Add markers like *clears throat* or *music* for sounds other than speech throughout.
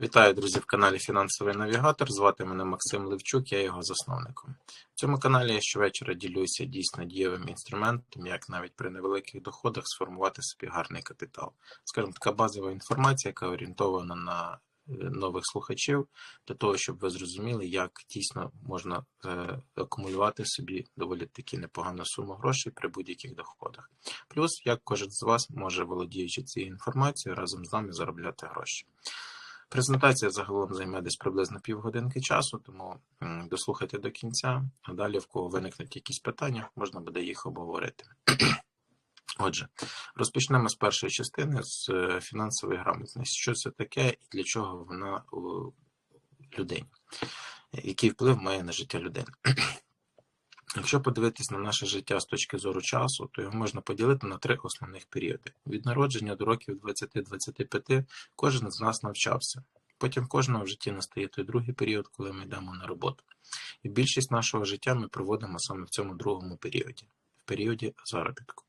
Вітаю, друзі, в каналі Фінансовий Навігатор. Звати мене Максим Левчук, я його засновником. В цьому каналі я щовечора ділюся дійсно дієвим інструментом, як навіть при невеликих доходах сформувати собі гарний капітал. Скажімо, така базова інформація, яка орієнтована на е, нових слухачів, для того, щоб ви зрозуміли, як дійсно можна е, акумулювати собі доволі таки непогану суму грошей при будь-яких доходах. Плюс, як кожен з вас може, володіючи цією інформацією, разом з нами заробляти гроші. Презентація загалом займе десь приблизно півгодинки часу, тому дослухайте до кінця, а далі, в кого виникнуть якісь питання, можна буде їх обговорити. *clears throat* Отже, розпочнемо з першої частини з е, фінансової грамотності. Що це таке і для чого вона у людині? Який вплив має на життя людини? *clears throat* Якщо подивитись на наше життя з точки зору часу, то його можна поділити на три основних періоди: від народження до років 20-25 кожен з нас навчався. Потім кожного в житті настає той другий період, коли ми йдемо на роботу. І більшість нашого життя ми проводимо саме в цьому другому періоді, в періоді заробітку.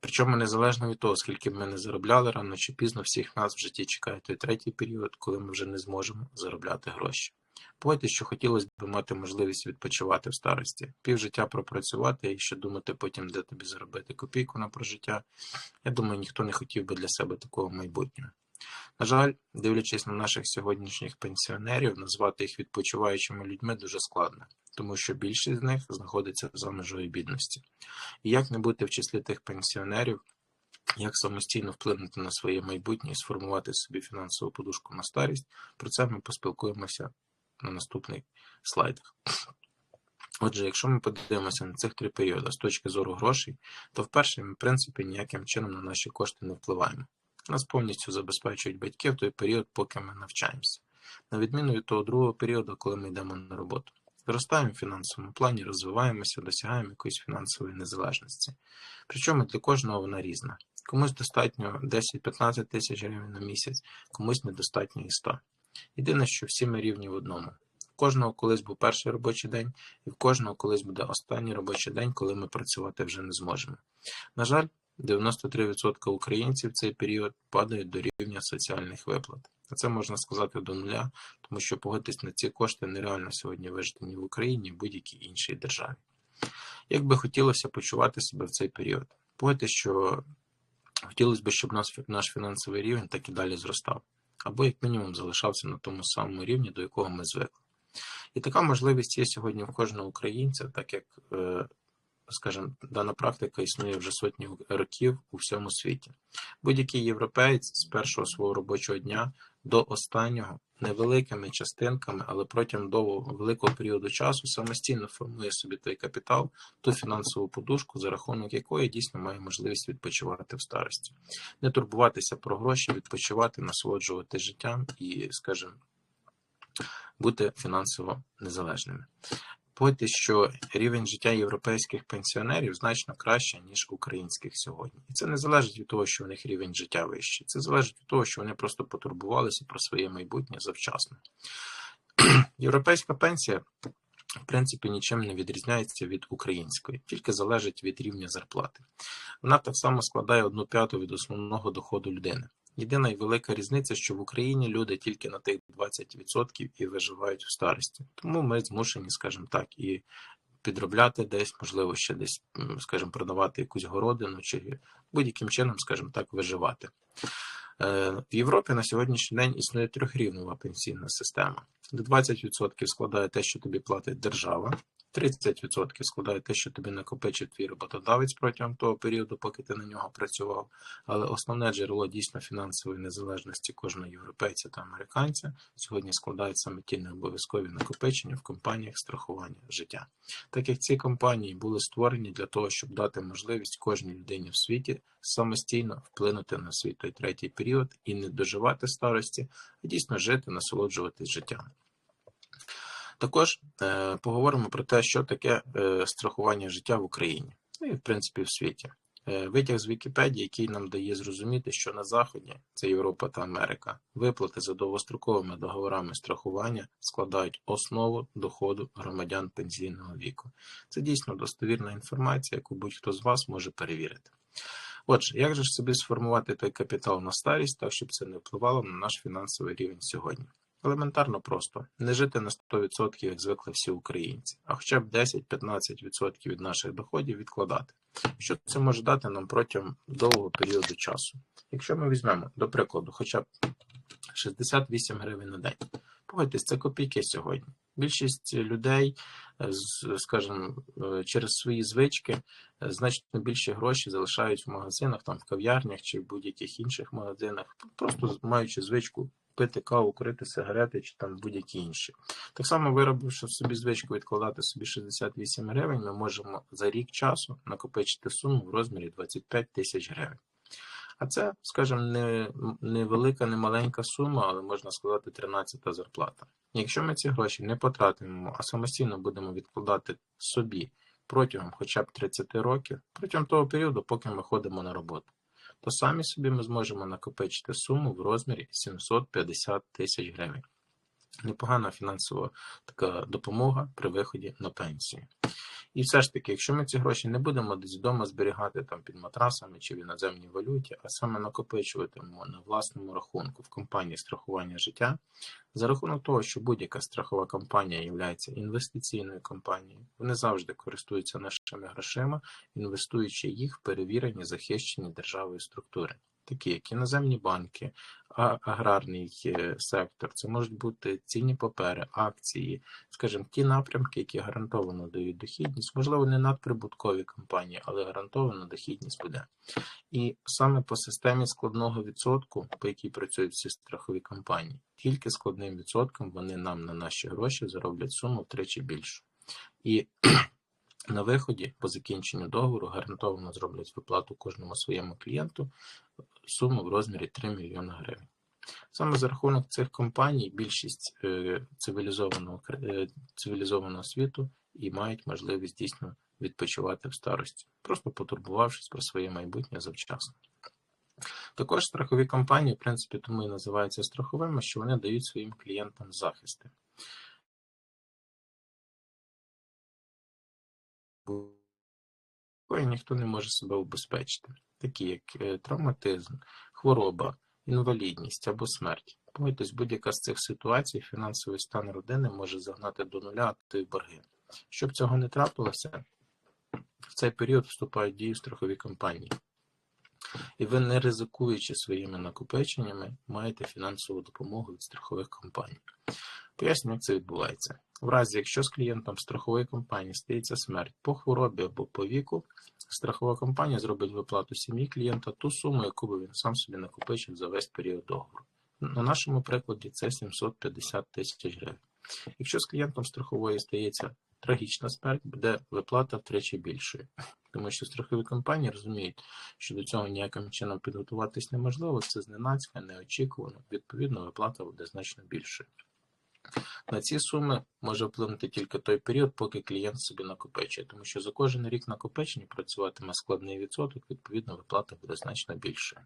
Причому незалежно від того, скільки б ми не заробляли, рано чи пізно всіх нас в житті чекає той третій період, коли ми вже не зможемо заробляти гроші. Погодьтесь, що хотілося б мати можливість відпочивати в старості, півжиття пропрацювати і ще думати потім, де тобі заробити копійку на прожиття. Я думаю, ніхто не хотів би для себе такого майбутнього. На жаль, дивлячись на наших сьогоднішніх пенсіонерів, назвати їх відпочиваючими людьми дуже складно, тому що більшість з них знаходиться за межою бідності. І як не бути в числі тих пенсіонерів, як самостійно вплинути на своє майбутнє і сформувати собі фінансову подушку на старість, про це ми поспілкуємося на наступних слайдах. Отже, якщо ми подивимося на цих три періоди з точки зору грошей, то вперше ми, в принципі, ніяким чином на наші кошти не впливаємо. Нас повністю забезпечують батьки в той період, поки ми навчаємося, на відміну від того другого періоду, коли ми йдемо на роботу. Зростаємо в фінансовому плані, розвиваємося, досягаємо якоїсь фінансової незалежності. Причому для кожного вона різна. Комусь достатньо 10-15 тисяч гривень на місяць, комусь недостатньо і 100. Єдине, що всі ми рівні в одному. В кожного колись був перший робочий день, і в кожного колись буде останній робочий день, коли ми працювати вже не зможемо. На жаль, 93% українців в цей період падають до рівня соціальних виплат. А це можна сказати до нуля, тому що погодитись на ці кошти нереально сьогодні вижити ні в Україні, ні в будь-якій іншій державі. Як би хотілося почувати себе в цей період? Погодьтесь, що хотілося б, щоб наш фінансовий рівень так і далі зростав, або як мінімум залишався на тому самому рівні, до якого ми звикли. І така можливість є сьогодні в кожного українця, так як, е, скажімо, дана практика існує вже сотні років у всьому світі. Будь-який європеєць з першого свого робочого дня до останнього невеликими частинками, але протягом довгого великого періоду часу самостійно формує собі той капітал, ту фінансову подушку, за рахунок якої дійсно має можливість відпочивати в старості, не турбуватися про гроші, відпочивати, насолоджувати життям і, скажімо, бути фінансово незалежними. Погодьтесь, що рівень життя європейських пенсіонерів значно краще, ніж українських сьогодні. І це не залежить від того, що у них рівень життя вищий. Це залежить від того, що вони просто потурбувалися про своє майбутнє завчасно. *clears throat* Європейська пенсія, в принципі, нічим не відрізняється від української, тільки залежить від рівня зарплати. Вона так само складає одну п'яту від основного доходу людини. Єдина і велика різниця, що в Україні люди тільки на тих 20% і виживають в старості. Тому ми змушені, скажімо так, і підробляти десь, можливо, ще десь, скажімо, продавати якусь городину чи будь-яким чином, скажімо так, виживати. Е, в Європі на сьогоднішній день існує трьохрівнова пенсійна система, де 20% складає те, що тобі платить держава. 30% складає те, що тобі накопичив твій роботодавець протягом того періоду, поки ти на нього працював. Але основне джерело дійсно фінансової незалежності кожного європейця та американця сьогодні складають саме ті необов'язкові накопичення в компаніях страхування життя. Так як ці компанії були створені для того, щоб дати можливість кожній людині в світі самостійно вплинути на свій той третій період і не доживати старості, а дійсно жити, насолоджуватись життям. Також е, поговоримо про те, що таке е, страхування життя в Україні, ну і в принципі в світі. Е, витяг з Вікіпедії, який нам дає зрозуміти, що на Заході, це Європа та Америка, виплати за довгостроковими договорами страхування складають основу доходу громадян пенсійного віку. Це дійсно достовірна інформація, яку будь-хто з вас може перевірити. Отже, як же ж собі сформувати той капітал на старість, так щоб це не впливало на наш фінансовий рівень сьогодні? Елементарно просто не жити на 100%, як звикли всі українці, а хоча б 10-15% від наших доходів відкладати. Що це може дати нам протягом довгого періоду часу? Якщо ми візьмемо, до прикладу, хоча б 68 гривень на день. Погодьтесь, це копійки сьогодні. Більшість людей, е, скажімо, е, через свої звички е, значно більше гроші залишають в магазинах, там в кав'ярнях чи в будь-яких інших магазинах, просто маючи звичку пити каву, курити сигарети чи там будь-які інші. Так само, виробивши собі звичку відкладати собі 68 гривень, ми можемо за рік часу накопичити суму в розмірі 25 тисяч гривень. А це, скажімо, не, не велика, не маленька сума, але можна сказати 13-та зарплата. Якщо ми ці гроші не потратимо, а самостійно будемо відкладати собі протягом хоча б 30 років, протягом того періоду, поки ми ходимо на роботу, то самі собі ми зможемо накопичити суму в розмірі 750 тисяч гривень. Непогана фінансова така допомога при виході на пенсію. І все ж таки, якщо ми ці гроші не будемо десь вдома зберігати там під матрасами чи в іноземній валюті, а саме накопичуватимемо на власному рахунку в компанії страхування життя, за рахунок того, що будь-яка страхова компанія є інвестиційною компанією, вони завжди користуються нашими грошима, інвестуючи їх в перевірені захищені державою структури. Такі як іноземні банки, аграрний е, сектор, це можуть бути цінні папери, акції, скажімо, ті напрямки, які гарантовано дають дохідність, можливо, не надприбуткові компанії, але гарантовано дохідність буде. І саме по системі складного відсотку, по якій працюють всі страхові компанії, тільки складним відсотком вони нам на наші гроші зароблять суму втричі більшу. І на виході по закінченню договору гарантовано зроблять виплату кожному своєму клієнту суму в розмірі 3 мільйони гривень. Саме за рахунок цих компаній більшість е, цивілізованого, е, цивілізованого світу і мають можливість дійсно відпочивати в старості, просто потурбувавшись про своє майбутнє завчасно. Також страхові компанії, в принципі, тому і називаються страховими, що вони дають своїм клієнтам захисти. ніхто не може себе убезпечити, такі як е, травматизм, хвороба, інвалідність або смерть. Погодьтесь, будь-яка з цих ситуацій фінансовий стан родини може загнати до нуля а то борги. Щоб цього не трапилося, в цей період вступають в дію страхові компанії. І ви, не ризикуючи своїми накопиченнями, маєте фінансову допомогу від страхових компаній. Поясню, як це відбувається. В разі, якщо з клієнтом страхової компанії стається смерть по хворобі або по віку, страхова компанія зробить виплату сім'ї клієнта ту суму, яку би він сам собі накопичив за весь період договору. На нашому прикладі це 750 тисяч гривень. Якщо з клієнтом страхової стається трагічна смерть, буде виплата втричі більшою. Тому що страхові компанії розуміють, що до цього ніяким чином підготуватись неможливо, це зненацька, неочікувано, відповідно, виплата буде значно більшою. На ці суми може вплинути тільки той період, поки клієнт собі накопичує, тому що за кожен рік накопичення працюватиме складний відсоток, відповідно, виплата буде значно більшою.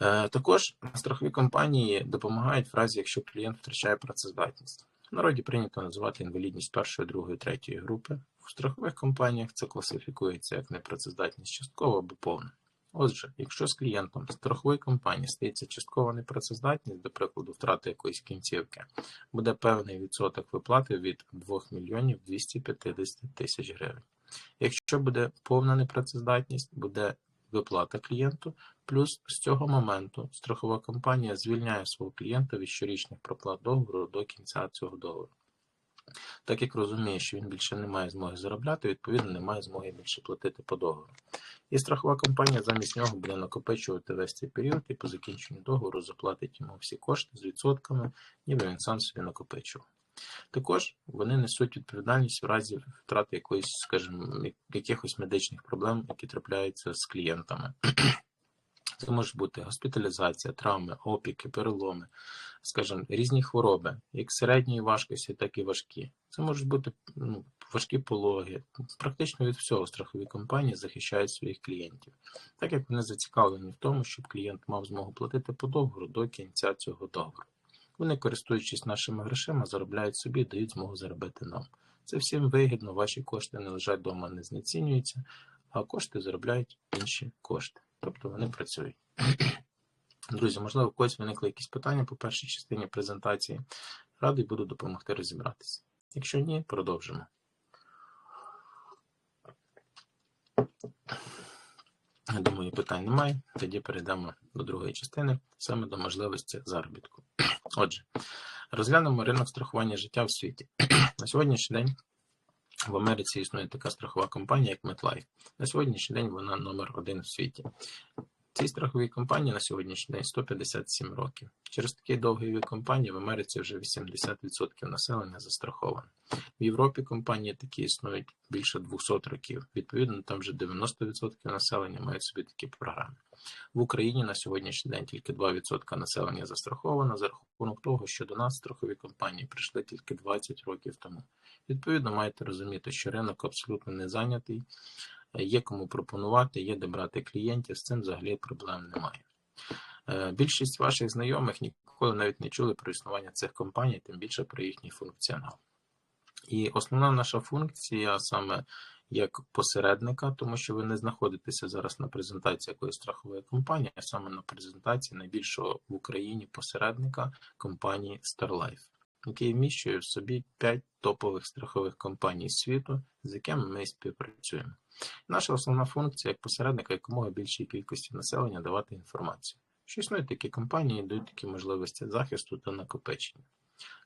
Е, Також страхові компанії допомагають в разі, якщо клієнт втрачає працездатність. В народі прийнято називати інвалідність першої, другої, третьої групи. В страхових компаніях це класифікується як непрацездатність часткова або повна. Отже, якщо з клієнтом страхової компанії стається часткова непрацездатність, до прикладу, втрати якоїсь кінцівки, буде певний відсоток виплати від 2 мільйонів 250 тисяч гривень. Якщо буде повна непрацездатність, буде виплата клієнту, плюс з цього моменту страхова компанія звільняє свого клієнта від щорічних проплат договору до кінця цього договору. Так як розуміє, що він більше не має змоги заробляти, відповідно не має змоги більше платити по договору. І страхова компанія замість нього буде накопичувати весь цей період і по закінченню договору заплатить йому всі кошти з відсотками, ніби він сам собі накопичував. Також вони несуть відповідальність в разі втрати якоїсь, скажімо, якихось медичних проблем, які трапляються з клієнтами. Це може бути госпіталізація, травми, опіки, переломи, скажімо, різні хвороби, як середньої важкості, так і важкі. Це можуть бути ну, важкі пологи. Практично від всього страхові компанії захищають своїх клієнтів, так як вони зацікавлені в тому, щоб клієнт мав змогу платити по договору до кінця цього договору. Вони, користуючись нашими грошима, заробляють собі і дають змогу заробити нам. Це всім вигідно, ваші кошти не лежать вдома, не знецінюються, а кошти заробляють інші кошти. Тобто вони працюють. Друзі, можливо, у когось виникли якісь питання по першій частині презентації. Радий буду допомогти розібратися. Якщо ні, продовжимо. Я думаю, питань немає. Тоді перейдемо до другої частини, саме до можливості заробітку. Отже, розглянемо ринок страхування життя в світі. На сьогоднішній день в Америці існує така страхова компанія, як MetLife. На сьогоднішній день вона номер один в світі. Цій страховій компанії на сьогоднішній день 157 років. Через такий довгий вік компанії в Америці вже 80% населення застраховано. В Європі компанії такі існують більше 200 років. Відповідно, там вже 90% населення мають собі такі програми. В Україні на сьогоднішній день тільки 2% населення застраховано за рахунок того, що до нас страхові компанії прийшли тільки 20 років тому. Відповідно, маєте розуміти, що ринок абсолютно не зайнятий є кому пропонувати, є де брати клієнтів, з цим взагалі проблем немає. Е, більшість ваших знайомих ніколи навіть не чули про існування цих компаній, тим більше про їхній функціонал. І основна наша функція саме як посередника, тому що ви не знаходитеся зараз на презентації якоїсь страхової компанії, а саме на презентації найбільшого в Україні посередника компанії StarLife, який вміщує в собі 5 топових страхових компаній світу, з якими ми співпрацюємо. Наша основна функція як посередника якомога більшій кількості населення давати інформацію. Що існують такі компанії, дають такі можливості захисту та накопичення.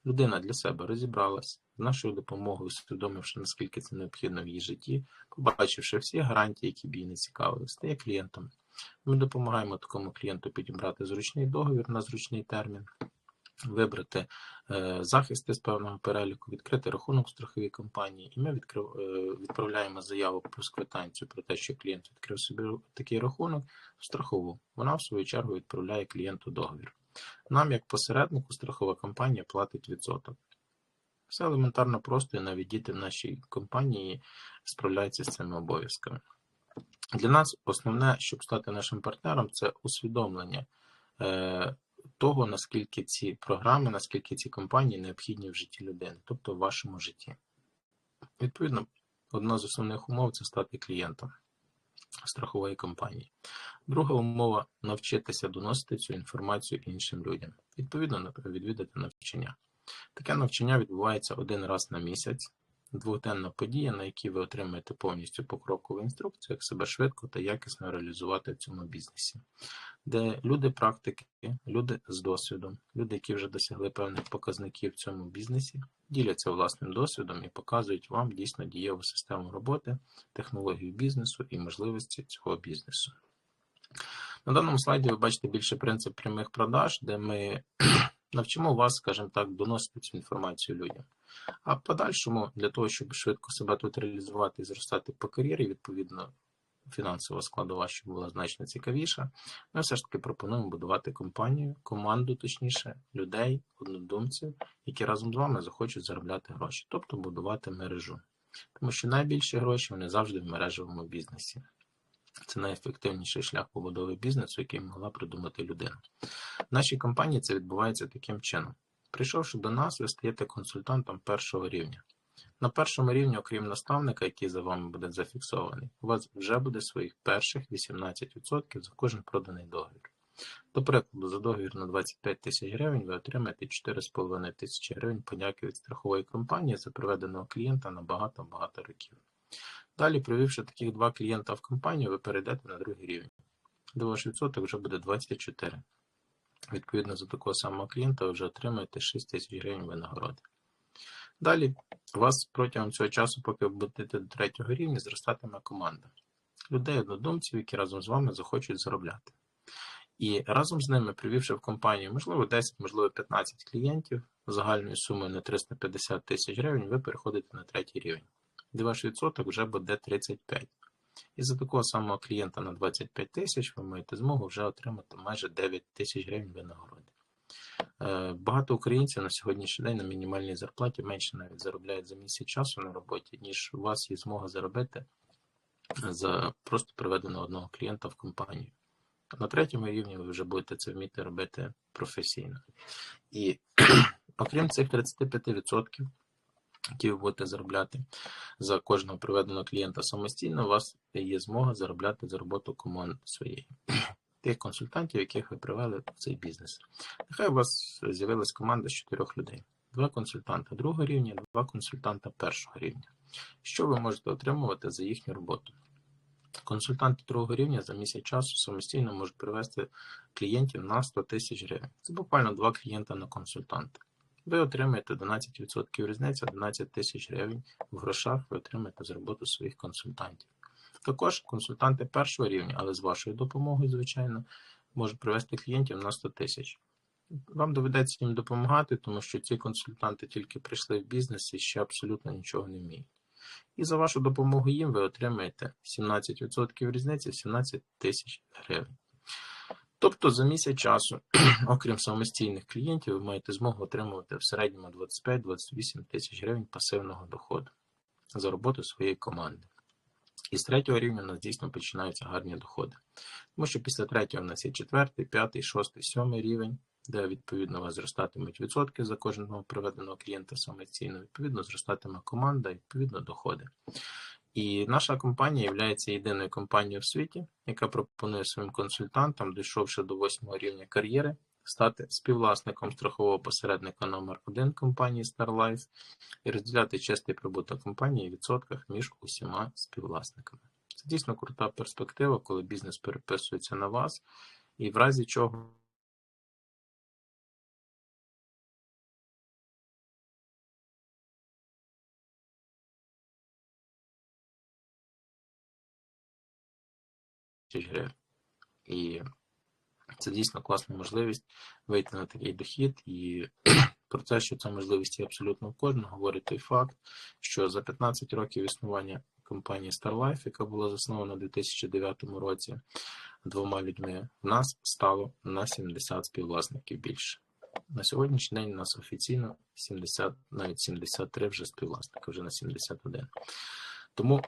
Людина для себе розібралась з нашою допомогою, усвідомивши, наскільки це необхідно в її житті, побачивши всі гарантії, які б її не цікавили, стає клієнтом. Ми допомагаємо такому клієнту підібрати зручний договір на зручний термін, вибрати е, захисти з певного переліку, відкрити рахунок страховій компанії, і ми відкрив, е, відправляємо заяву плюс квитанцію про те, що клієнт відкрив собі такий рахунок в страхову. Вона, в свою чергу, відправляє клієнту договір. Нам, як посереднику, страхова компанія платить відсоток. Все елементарно просто, і навіть діти в нашій компанії справляються з цими обов'язками. Для нас основне, щоб стати нашим партнером, це усвідомлення е, того, наскільки ці програми, наскільки ці компанії необхідні в житті людини, тобто в вашому житті. Відповідно, одна з основних умов це стати клієнтом страхової компанії. Друга умова навчитися доносити цю інформацію іншим людям. Відповідно, відвідати навчання. Таке навчання відбувається один раз на місяць дводенна подія, на якій ви отримаєте повністю покрокову інструкцію, як себе швидко та якісно реалізувати в цьому бізнесі, де люди-практики, люди з досвідом, люди, які вже досягли певних показників в цьому бізнесі, діляться власним досвідом і показують вам дійсно дієву систему роботи, технологію бізнесу і можливості цього бізнесу. На даному слайді ви бачите більше принцип прямих продаж, де ми *clears throat* навчимо вас, скажімо так, доносити цю інформацію людям. А в подальшому, для того, щоб швидко себе тут реалізувати і зростати по кар'єрі, відповідно, фінансова складова, щоб була значно цікавіша, ми все ж таки пропонуємо будувати компанію, команду, точніше, людей, однодумців, які разом з вами захочуть заробляти гроші, тобто будувати мережу. Тому що найбільші гроші вони завжди в мережевому бізнесі. Це найефективніший шлях побудови бізнесу, який могла придумати людина. В нашій компанії це відбувається таким чином. Прийшовши до нас, ви стаєте консультантом першого рівня. На першому рівні, окрім наставника, який за вами буде зафіксований, у вас вже буде своїх перших 18% за кожен проданий договір. До прикладу, за договір на 25 тисяч гривень ви отримаєте 4,5 тисячі гривень подяки від страхової компанії за проведеного клієнта на багато-багато років. Далі, привівши таких два клієнта в компанію, ви перейдете на другий рівень, де ваш відсоток вже буде 24. Відповідно, за такого самого клієнта ви вже отримаєте 6 тисяч гривень винагороди. Далі вас протягом цього часу, поки ви будете до третього рівня, зростатиме команда людей, однодумців, які разом з вами захочуть заробляти. І разом з ними, привівши в компанію, можливо, 10, можливо, 15 клієнтів загальною сумою на 350 тисяч гривень, ви переходите на третій рівень, де ваш відсоток вже буде 35. І за такого самого клієнта на 25 тисяч ви маєте змогу вже отримати майже 9 тисяч гривень винагороди. Е, багато українців на сьогоднішній день на мінімальній зарплаті менше навіть заробляють за місяць часу на роботі, ніж у вас є змога заробити за просто приведеного одного клієнта в компанію. На третьому рівні ви вже будете це вміти робити професійно. І окрім цих 35%, які ви будете заробляти за кожного приведеного клієнта самостійно, у вас є змога заробляти за роботу команди своєї. *clears throat* Тих консультантів, яких ви привели в цей бізнес. Нехай у вас з'явилась команда з чотирьох людей: два консультанта другого рівня, два консультанта першого рівня. Що ви можете отримувати за їхню роботу? Консультанти другого рівня за місяць часу самостійно можуть привести клієнтів на 100 тисяч гривень. Це буквально два клієнта на консультанта. Ви отримаєте 12% різниця, 11 тисяч гривень в грошах ви отримаєте з роботи своїх консультантів. Також консультанти першого рівня, але з вашою допомогою, звичайно, можуть привести клієнтів на 100 тисяч. Вам доведеться їм допомагати, тому що ці консультанти тільки прийшли в бізнес і ще абсолютно нічого не вміють. І за вашу допомогу їм ви отримаєте 17% різниці 17 тисяч гривень. Тобто за місяць часу, *clears throat* окрім самостійних клієнтів, ви маєте змогу отримувати в середньому 25-28 тисяч гривень пасивного доходу за роботу своєї команди. І з третього рівня у нас дійсно починаються гарні доходи. Тому що після третього у нас є четвертий, п'ятий, шостий, сьомий рівень, де відповідно у вас зростатимуть відсотки за кожного приведеного клієнта самостійно, відповідно, зростатиме команда, відповідно, доходи. І наша компанія є єдиною компанією в світі, яка пропонує своїм консультантам, дійшовши до восьмого рівня кар'єри, стати співвласником страхового посередника номер 1 компанії StarLife і розділяти чистий прибуток компанії в відсотках між усіма співвласниками. Це дійсно крута перспектива, коли бізнес переписується на вас, і в разі чого. Гривень. І це дійсно класна можливість вийти на такий дохід. І *clears throat* про те, що ця можливість є абсолютно у кожного, говорить той факт, що за 15 років існування компанії StarLife, яка була заснована у 2009 році двома людьми, в нас стало на 70 співвласників більше. На сьогоднішній день у нас офіційно 70, навіть 73 вже співвласника, вже на 71. Тому,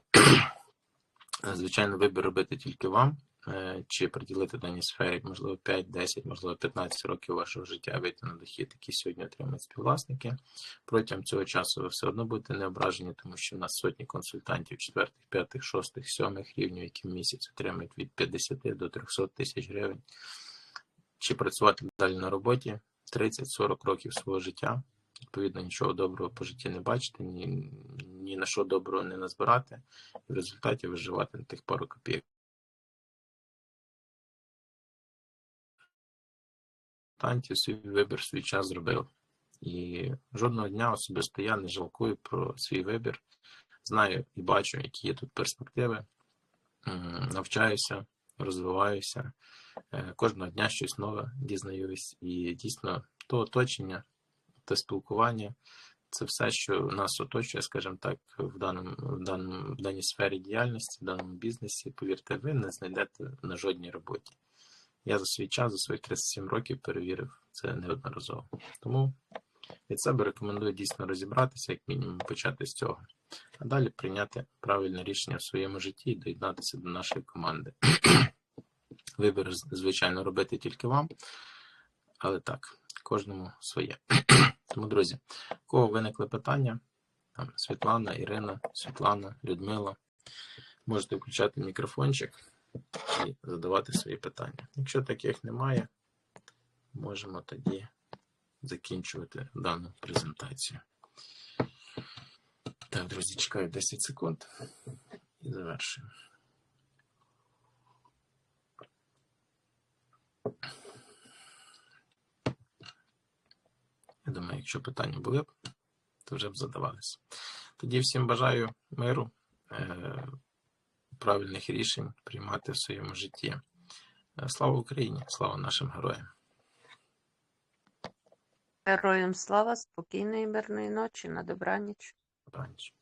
звичайно, вибір робити тільки вам. Е, чи приділити даній сфері, можливо, 5, 10, можливо, 15 років вашого життя вийти на дохід, який сьогодні отримують співвласники. Протягом цього часу ви все одно будете не ображені, тому що в нас сотні консультантів 4, 5, 6, 7 рівнів, які в місяць отримують від 50 до 300 тисяч гривень. Чи працювати далі на роботі 30-40 років свого життя. Відповідно, нічого доброго по житті не бачити, ні, ні на що доброго не назбирати, і в результаті виживати на тих пару копійок. консультантів свій вибір свій час зробив. І жодного дня особисто я не жалкую про свій вибір. Знаю і бачу, які є тут перспективи. Навчаюся, розвиваюся. Е, кожного дня щось нове дізнаюсь. І дійсно, то оточення, те спілкування це все, що нас оточує, скажімо так, в даному, в даному в даній сфері діяльності, в даному бізнесі. Повірте, ви не знайдете на жодній роботі. Я за свій час, за свої 37 років перевірив це неодноразово. Тому від себе рекомендую дійсно розібратися, як мінімум, почати з цього, а далі прийняти правильне рішення в своєму житті і доєднатися до нашої команди. *clears throat* Вибір, звичайно, робити тільки вам, але так, кожному своє. *clears throat* Тому, друзі, у кого виникли питання, там Світлана, Ірина, Світлана, Людмила, можете включати мікрофончик і задавати свої питання. Якщо таких немає, можемо тоді закінчувати дану презентацію. Так, друзі, чекаю 10 секунд і завершуємо. Я думаю, якщо питання були б, то вже б задавалися. Тоді всім бажаю миру. Е, правильних рішень приймати в своєму житті. Е, слава Україні! Слава нашим героям! Героям слава, спокійної, мирної ночі, на добраніч. Добраніч.